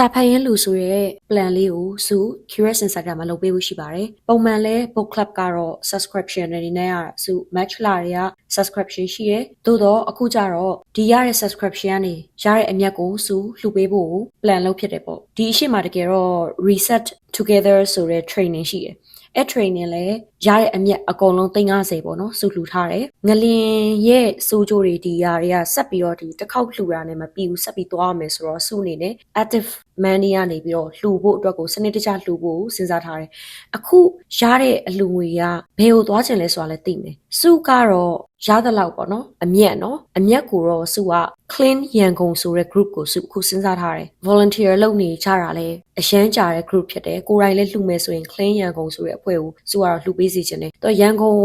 စာဖတ်ရင်းလူဆိုရဲ့ plan လေးကိုစု Curious Insider မှာလုပ်ပေးဖို့ရှိပါတယ်။ပုံမှန်လဲ book club ကတော့ subscription တွေနဲ့ရတာစု match လာတွေက subscription ရှိရဲ။သို့တော့အခုကျတော့ဒီရတဲ့ subscription ကနေရတဲ့အမြတ်ကိုစုလှူပေးဖို့ plan လုပ်ဖြစ်တယ်ပေါ့။ဒီအရှိမတကယ်တော့ reset together ဆိုတဲ့ training ရှိတယ်။အဲ training လဲရတဲ့အမြတ်အကုန်လုံး350ပေါ့နော်စုလှူထားတယ်ငလင်ရဲ့စိုးကြိုးတွေဒီຢာတွေကဆက်ပြီးတော့ဒီတစ်ခေါက်လှူတာနဲ့မပြီးဘူးဆက်ပြီးသွားမယ်ဆိုတော့စုအနေနဲ့ active မန်နီကနေပြီးတော့လှူဖို့အတွက်ကိုစနစ်တကျလှူဖို့စဉ်းစားထားတယ်။အခုရတဲ့အလှူငွေကဘယ်ကိုသွားချင်လဲဆိုတာလည်းသိမယ်။စုကတော့ရသလောက်ပေါ့နော်အမြက်နော်အမြက်ကိုတော့စုက clean ရန်ကုန်ဆိုတဲ့ group ကိုစုအခုစဉ်းစားထားတယ် volunteer လုပ်နေကြတာလဲအရန်ကြတဲ့ group ဖြစ်တယ်ကိုယ်တိုင်လည်းလှူမယ်ဆိုရင် clean ရန်ကုန်ဆိုတဲ့အဖွဲ့ကိုစုကတော့လှူပေးစီခြင်းတယ်သူကရန်ကုန်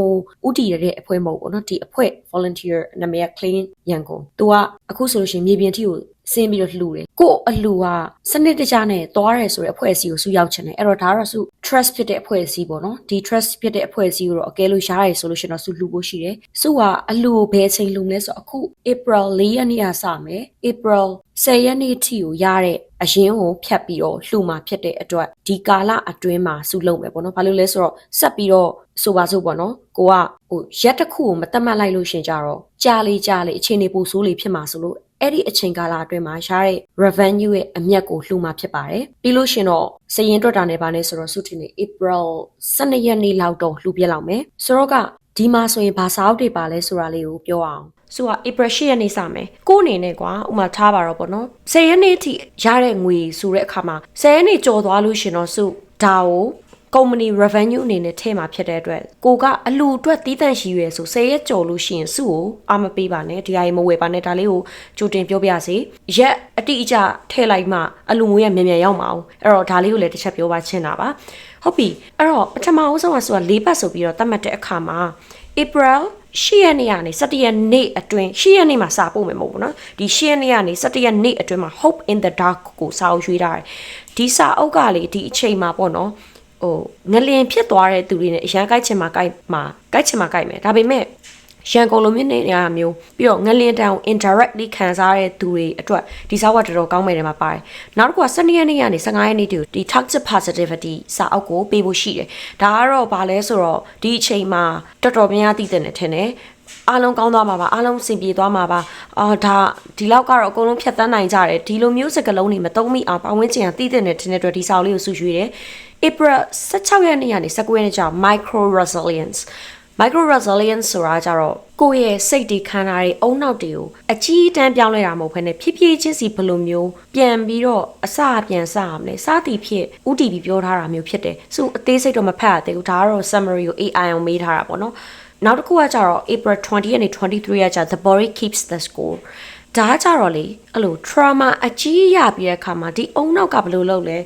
ဥတီရတဲ့အဖွဲ့မဟုတ်ပေါ့နော်ဒီအဖွဲ့ volunteer နာမည်က clean ရန်ကုန်သူကအခုဆိုလို့ရှိရင်မြေပြင်ထိကိုဆင်းပြီးတော့လှူတယ်ကို့အလှူကစနစ်တကျနဲ့သွားရဲဆိုတဲ့အဖွဲ့အစည်းကိုစုရောက်ချင်တယ်အဲ့တော့ဒါကတော့စု trust ဖြစ်တဲ့အဖွဲ့အစည်းပေါ့နော်ဒီ trust ဖြစ်တဲ့အဖွဲ့အစည်းကိုတော့အကဲလို့ရားရဲဆိုလို့ရှိရင်တော့စုလှူဖို့ရှိတယ်စုကအလှူကိုဘယ်အချိန်လှူမလဲဆိုတော့အခု April 4ရက်နေ့ကစမယ် April 10ရက်နေ့ထိကိုရတဲ့အရင်ကိုဖြတ်ပြီးတော့လှူမှာဖြစ်တဲ့အတွက်ဒီကာလအတွင်းမှာစုလုပ်မယ်ပေါ့နော်ဘာလို့လဲဆိုတော့ဆက်ပြီးတော့ဆိုပါစို့ပေါ့နော်ကိုကဟိုရက်တစ်ခုကိုမတတ်မှတ်လိုက်လို့ရှင်ကြတော့ကြာလေကြာလေအခြေအနေပိုဆိုးလေဖြစ်မှာဆိုလို့အဲ့ဒီအချိန်ကာလအတွင်းမှာရတဲ့ revenue ရဲ့အမြတ်ကိုလှူမှာဖြစ်ပါတယ်ပြီးလို့ရှင်တော့စရင်တွက်တာနဲ့ပါနေဆိုတော့စုတင်နေ April 12ရက်နေ့လောက်တော့လှူပြလောက်မယ်ဆိုတော့ကဒီမှာဆိုရင်ဘာစာအုပ်တွေပါလဲဆိုတာလေးကိုပြောအောင် ဆိုတော့ April 10ရက်နေ့စမယ်ကို့အနေနဲ့ကွာဥမာထားပါတော့ပေါ့နော်10ရက်နေ့ထိရတဲ့ငွေဆိုတဲ့အခါမှာ10ရက်နေ့ကြော်သွားလို့ရှင်တော့စုဒါကို company revenue အနေနဲ့ထည့်မှာဖြစ်တဲ့အတွက်ကိုကအလူအတွက်တီးတန့်ရှိရဲဆို10ရက်ကြော်လို့ရှိရင်စုကိုအာမပေးပါနဲ့ဒီအရင်မဝယ်ပါနဲ့ဒါလေးကိုကြိုတင်ပြောပြစေရက်အတိအကျထည့်လိုက်မှအလူငွေရမြန်မြန်ရောက်မှာအောင်အဲ့တော့ဒါလေးကိုလည်းတစ်ချက်ပြောပါချင်တာပါဟုတ်ပြီအဲ့တော့ပထမအဆုံးကဆိုတာ၄ပတ်ဆိုပြီးတော့သတ်မှတ်တဲ့အခါမှာ April ရှရက်နေ့ကနေ17ရက်နေ့အတွင်းရှရက်နေ့မှာစာပို့မယ်မဟုတ်ဘူးเนาะဒီရှရက်နေ့ကနေ17ရက်နေ့အတွင်းမှာ Hope in the Dark ကိုစာအုပ်ရွေးထားတယ်ဒီစာအုပ်ကလေဒီအချိန်မှာပေါ့နော်ဟိုငလင်ဖြစ်သွားတဲ့သူတွေနဲ့အရန်ကြိုက်ချင်မှာကြိုက်မှာကြိုက်ချင်မှာကြိုက်မယ်ဒါပေမဲ့ ရန်ကုန်လိုမျိုးနေရာမျိုးပြီးတော့ငလင်တောင် indirectly ခံစားတဲ့သူတွေအတွက်ဒီစာအုပ်ကတော်တော်ကောင်းမယ်တယ်မှာပါတယ်နောက်တစ်ခုက12ရက်နေ့ကနေ15ရက်နေ့တိဒီ toxic positivity စာအုပ်ကိုပေးဖို့ရှိတယ်ဒါကတော့ဘာလဲဆိုတော့ဒီအချိန်မှာတော်တော်များများသိတဲ့နဲ့ထင်တယ်အားလုံးကောင်းသွားမှာပါအားလုံးစင်ပြေသွားမှာပါအာဒါဒီလောက်ကတော့အကုန်လုံးဖြတ်တန်းနိုင်ကြတယ်ဒီလိုမျိုးစကလုံးတွေမသုံးမိအောင်ပတ်ဝန်းကျင်ကသိတဲ့နဲ့ထင်တဲ့အတွက်ဒီစာအုပ်လေးကိုဆူရွေးတယ် April 16ရက်နေ့ကနေ19ရက်နေ့ကျ micro resilience micro resilience ဆိုတာကြတော့ကိုယ့်ရဲ့စိတ်တွေခန္ဓာတွေအုံနောက်တွေကိုအကြီးအတန်းပြောင်းလဲတာမဟုတ်ဘဲနဲ့ဖြည်းဖြည်းချင်းစီဘယ်လိုမျိုးပြန်ပြီးတော့အစပြန်စရမလဲစသည်ဖြစ်ဥတီပြီးပြောထားတာမျိုးဖြစ်တယ်ဆိုအသေးစိတ်တော့မဖတ်ရသေးဘူးဒါကတော့ summary ကို AI အောင်မေးထားတာပေါ့နော်နောက်တစ်ခုကကြတော့ April 20ရက်နေ့23ရက်ကျ the body keeps the score ဒါကြတော့လေအဲ့လို trauma အကြီးရပြီးတဲ့အခါမှာဒီအုံနောက်ကဘယ်လိုလုပ်လဲ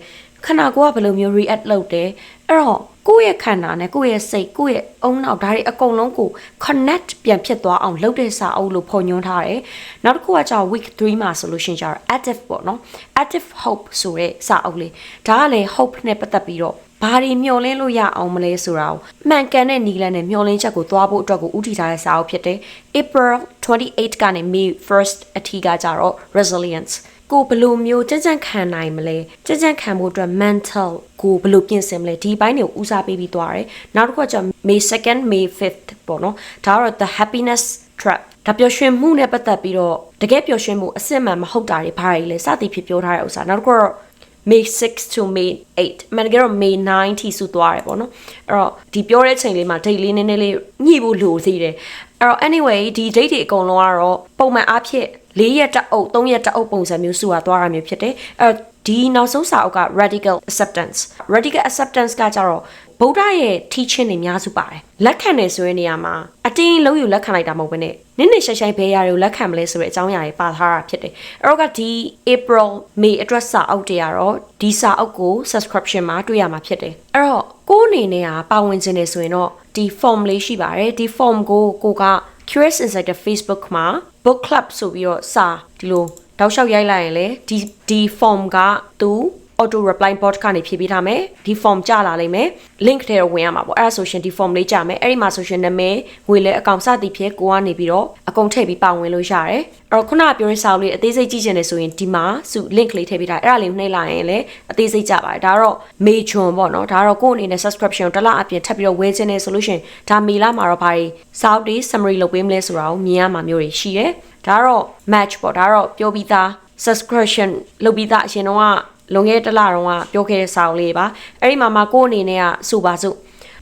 ခန္ဓာကိုယ်ကဘယ်လိုမျိုး react လုပ်တယ်အဲ့တော့ ကိုယ့်ရဲ့ခန္ဓာနဲ့ကိုယ့်ရဲ့စိတ်ကိုယ့်ရဲ့အုံနောက်ဒါတွေအကုန်လုံးကို connect ပြန်ဖြစ်သွားအောင်လုပ်တဲ့စာအုပ်လို့ဖော်ညွှန်းထားတယ်။နောက်တစ်ခုကကျတော့ week 3မှာဆိုလို့ရှိရင်ကျတော့ active ပေါ့နော်။ active hope ဆိုတဲ့စာအုပ်လေးဒါကလည်း hope နဲ့ပတ်သက်ပြီးတော့ဘာတွေမျှော်လင့်လို့ရအောင်မလဲဆိုတာကိုမှန်ကန်တဲ့နီလန်နဲ့မျှော်လင့်ချက်ကိုသွားဖို့အတွက်ကိုဥတီထားတဲ့စာအုပ်ဖြစ်တယ်။ April 28ကနေ May 1st အထိကကြတော့ resilience ကိုဘယ်လိုမျိုးကြံ့ကြံ့ခံနိုင်မလဲကြံ့ကြံ့ခံဖို့အတွက် mental ကိုဘယ်လိုပြင်ဆင်မလဲဒီဘိုင်းတွေကိုဦးစားပေးပြီးသွားတယ်နောက်တစ်ခုကကျ May 2nd May 5th ပေါ့နော်ဒါကတော့ the happiness trap ဒါပျော်ရွှင်မှုနဲ့ပတ်သက်ပြီးတော့တကယ်ပျော်ရွှင်မှုအစစ်မှန်မဟုတ်တာတွေဘာတွေလဲစသည်ဖြစ်ပြောထားတဲ့ဥစ္စာနောက်တစ်ခုကတော့ May 6 to May 8မန်ကတော့ May 9ထိစုသွားတယ်ပေါ့နော်အဲ့တော့ဒီပြောတဲ့ချိန်လေးမှာ date လေးနည်းနည်းလေးညှိဖို့လိုသေးတယ် အဲ့တော့ anyway ဒီ date တွေအကုန်လုံးကတော့ပုံမှန်အားဖြင့်၄ရက်တအုပ်၃ရက်တအုပ်ပုံစံမျိုးစုရသွားတာမျိုးဖြစ်တယ်အဲ့တော့ဒီနောက်ဆုံးစာအုပ်က radical acceptance radical acceptance ကကြတော့ဗုဒ္ဓရဲ့ teaching တွေများစုပါတယ်လက်ခံတယ်ဆိုတဲ့နေရာမှာအတင်းလုံးယူလက်ခံလိုက်တာမဟုတ်ဘဲနဲ့နည်းနည်းရှိုင်းရှိုင်းဘဲရတွေကိုလက်ခံမလဲဆိုတဲ့အကြောင်းအရာတွေပါထားတာဖြစ်တယ်အဲ့တော့ကဒီ April May address စာအုပ်တွေကတော့ဒီစာအုပ်ကို subscription မှာတွေ့ရမှာဖြစ်တယ်အဲ့တော့ကိုယ်အနေနဲ့ကပါဝင်ခြင်းနေဆိုရင်တော့ ဒီ form လေးရှိပါတယ်ဒီ form ကိုကိုက Curious Insider Facebook မှာ book club ဆိုပြီးတော့စာဒီလိုတောက်လျှောက်ရိုက်လိုက်ရင်လေဒီဒီ form ကသူ auto reply bot ကနေဖြည့်ပေးထားမယ်ဒီ form ကြလာလိမ့်မယ် link ထဲကိုဝင်ရမှာပေါ့အဲ့ဒါဆိုရှင်ဒီ form လေးကြမယ်အဲ့ဒီမှာဆိုရှင်နာမည်ငွေလဲအကောင့်စသည်ဖြင့်ကိုကနေပြီးတော့အကုန်ထည့်ပြီးပါဝင်လို့ရတယ်အဲ့တော့ခုနကပြောရစာအုပ်လေးအသေးစိတ်ကြည့်ချင်တယ်ဆိုရင်ဒီမှာစု link လေးထည့်ပေးထားအဲ့ဒါလေးနှိပ်လိုက်ရင်လည်းအသေးစိတ်ကြပါတယ်ဒါကတော့ major ပေါ့နော်ဒါကတော့ကိုယ့်အနေနဲ့ subscription ကိုတစ်လအပြင်ထပ်ပြီးတော့ဝယ်ခြင်းနဲ့ဆိုလို့ရှိရင်ဒါမေလာမှာတော့ဘာတွေစာအုပ်တွေ summary လုပ်ပေးမလဲဆိုတာကိုမြင်ရမှာမျိုးတွေရှိတယ်ဒါကတော့ match ပေါ့ဒါကတော့ပြောပြီးသား subscription လုပ်ပြီးသားအရင်တော့က လွန်ခဲ့တဲ့တစ်လတုန်းကပြောခဲ့တဲ့စာအုပ်လေးပါအဲ့ဒီမှာမှာကိုယ့်အနေနဲ့ကဆိုပါစို့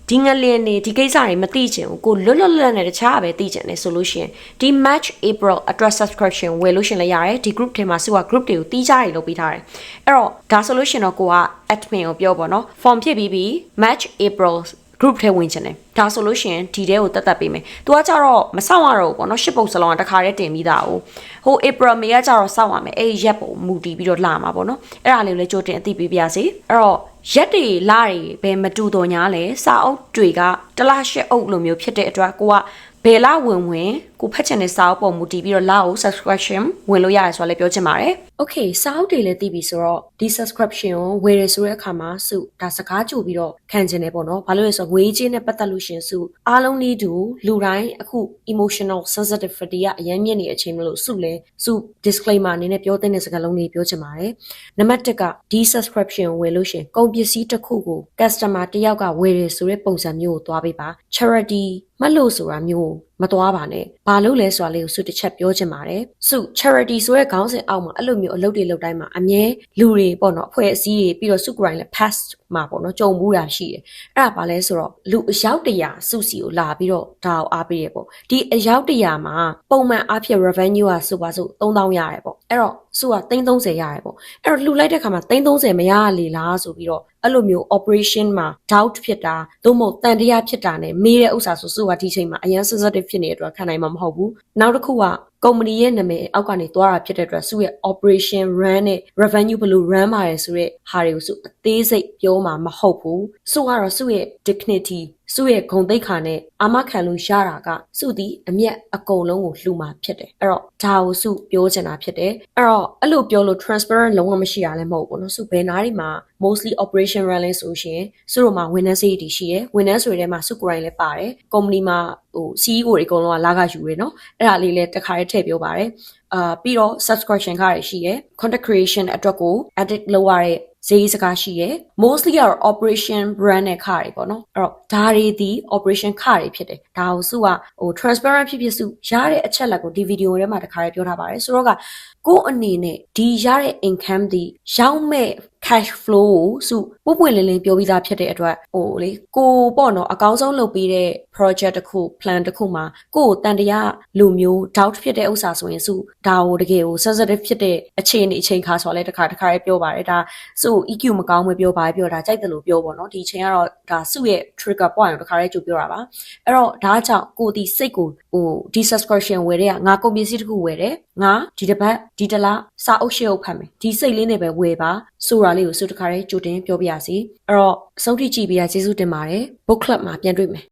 ဒီငလျင်နေဒီကိစ္စတွေမသိချင်ဘူးကိုလွတ်လွတ်လပ်လပ်နဲ့တခြားပဲသိချင်တယ်ဆိုလို့ရှိရင်ဒီ match april address subscription ဝယ်လို့ရှရင်လည်းရတယ်ဒီ group ထဲမှာစုက group တွေကိုတီးကြရလုပ်ပေးထားတယ်အဲ့တော့ဒါဆိုလို့ရှရင်တော့ကိုက admin ကိုပြောပေါ့နော် form ဖြည့်ပြီးပြီ match april group ထဲဝင်ချင်တယ်ဒါဆိုလို့ရှရင်ဒီထဲကိုတက်တက်ပေးမယ်။ तू ကကြတော့မဆောက်ရတော့ဘူးပေါ့နော်ရှစ်ပုံစလုံးကတခါတည်းတင်ပြီးသား哦။ဟို April May ကကြတော့စောက်ရမယ်။အဲ့ဒီရက်ပုံမူတည်ပြီးတော့လာမှာပေါ့နော်။အဲ့ဒါလေးကိုလည်းကြိုတင်အသိပေးပါရစေ။အဲ့တော့ရက်တွေလတွေဘယ်မတူတော့ညာလဲစာအုပ်တွေကတလားရှစ်အုပ်လိုမျိုးဖြစ်တဲ့အတွက်ကိုကဘယ်လဝင်ဝင်ကိုဖတ်ချင်တဲ့စာအုပ်ပုံမူတည်ပြီးတော့လာကို subscription ဝင်လို့ရတယ်ဆိုတာလည်းပြောချင်ပါတယ်။ Okay စာအုပ်တွေလည်းသိပြီဆိုတော့ဒီ subscription ကိုဝယ်ရဆိုတဲ့အခါမှာစုဒါစကားကြိုပြီးတော့ခံချင်တယ်ပေါ့နော်။ဘာလို့လဲဆိုတော့ငွေကြေးနဲ့ပတ်သက်လို့ရှင်စုအားလုံးလေးတူလူတိုင်းအခု emotional sensitivity ကအရင်မြင့်နေတဲ့အချိန်မလို့စုလဲစု disclaimer အနေနဲ့ပြောတဲ့စကားလုံးလေးပြောချင်ပါတယ်။နံပါတ်1ကဒီ subscription ကိုဝယ်လို့ရှင်ကုန်ပစ္စည်းတစ်ခုကို customer တစ်ယောက်ကဝယ်ရဆိုတဲ့ပုံစံမျိုးကိုသွားပေးပါ charity မှတ်လို့ဆိုတာမျိုးမသွားပါနဲ့။ဘာလို့လဲဆိုတာလေးကိုစုတစ်ချက်ပြောချင်ပါတယ်။စု charity ဆိုတဲ့ခေါင်းစဉ်အောက်မှာအဲ့လိုမျိုးအလုပ်တွေလုပ်တိုင်းမှာအမြဲလူတွေပေါ့နော်အဖွဲ့အစည်းတွေပြီးတော့စုကိုယ်တိုင်လည်း past မှာပေါ့နော်ကြုံမှုတာရှိတယ်။အဲ့ဒါဘာလဲဆိုတော့လူအယောက်တရာစုစီကိုလာပြီးတော့ဒါကိုအားပေးရပေါ့။ဒီအယောက်တရာမှာပုံမှန်အားဖြင့် revenue ကစုပါစု3000ရတယ်ပေါ့။အဲ့တော့စုက330ရတယ်ပေါ့။အဲ့တော့လှူလိုက်တဲ့ခါမှာ330မရလေလားဆိုပြီးတော့ အဲ့လိုမျိုး operation မှာ doubt ဖြစ်တာသို့မဟုတ်တန်တရားဖြစ်တာ ਨੇ မေးတဲ့ဥစ္စာဆိုစုကဒီချိန်မှာအရင် sensitive ဖြစ်နေတဲ့အတွက်ခံနိုင်မှာမဟုတ်ဘူးနောက်တစ်ခုက ကုမ္ပဏီရဲ့နာမည်အောက်ကနေသွားတာဖြစ်တဲ့အတွက်စုရဲ့ operation run နဲ့ revenue ဘယ်လို run ပါလဲဆိုတဲ့ဟာတွေကိုစုအသေးစိတ်ပြောမှာမဟုတ်ဘူးစုကတော့စုရဲ့ dignity စုရဲ့ဂုဏ်သိက္ခာနဲ့အာမခံလို့ရတာကစုသည်အမျက်အကုန်လုံးကိုလှူမှာဖြစ်တယ်အဲ့တော့ဒါကိုစုပြောချင်တာဖြစ်တယ်အဲ့တော့အဲ့လိုပြောလို့ transparent လုံးဝမရှိရလဲမဟုတ်ဘူးနော်စုဘယ်နားတွေမှာ mostly operation run လဲဆိုရှင်စုတို့မှာဝန်ထမ်းစိတ်တွေရှိရယ်ဝန်ထမ်းဆိုတွေထဲမှာစုကိုယ်တိုင်လည်းပါတယ် company မှာ ဟို CEO တွေအကုန်လုံးကလာကယူရယ်နော်အဲ့ဒါလေးလည်းတစ်ခါတည်းထည့်ပြောပါတယ်အာပြီးတော့ subscription ခါရရှိရယ် content creation အတွက်ကို edit လုပ်ရတဲ့ဈေးစကားရှိရယ် mostly ကတော့ operation brand နဲ့ခါတွေပေါ့နော်အဲ့တော့ဒါတွေဒီ operation ခါတွေဖြစ်တယ်ဒါကိုစုကဟို transparent ဖြစ်ဖြစ်စုရတဲ့အချက်လက်ကိုဒီဗီဒီယိုထဲမှာတခါတည်းပြောထားပါတယ်ဆိုတော့က ကိုယ့်အနေနဲ့ဒီရတဲ့ income ဒီရောက်မဲ့ cash flow ကိုစုပွပွင့်လင်းလင်းပြောပြီးသားဖြစ်တဲ့အတွက်ဟိုလေကိုပေါ့နော်အကောင်းဆုံးလုပ်ပြီးတဲ့ project တစ်ခု plan တစ်ခုမှာကိုကိုတန်တရားလူမျိုး doubt ဖြစ်တဲ့ဥစ္စာဆိုရင်စုဒါကိုတကယ်ကို sensitive ဖြစ်တဲ့အခြေအနေအချိန်ခါဆိုတော့လည်းတခါတခါပြောပါတယ်ဒါစု EQ မကောင်းမပြောပါပြောတာကြိုက်တယ်လို့ပြောပေါ့နော်ဒီအချိန်ကတော့ဒါစုရဲ့ trigger point ကိုတခါလေးကြိုပြောတာပါအဲ့တော့ဒါကြောင့်ကိုဒီစိတ်ကိုဟိုဒီ subscription ဝယ်တဲ့ကငါကုန်ပစ္စည်းတစ်ခုဝယ်တယ်ငါဒီတစ်ပတ်ဒီတစ်လစာအုပ်ရှေ့အုပ်ဖတ်မယ်ဒီစိတ်လေးနဲ့ပဲဝယ်ပါဆိုတာလေးကိုစုတခါလေးကြိုတင်ပြောပြရစီအဲ့တော့အဆုံးထိကြည့်ပြီးရကျေးဇူးတင်ပါတယ် book club မှာပြန်တွေ့မယ်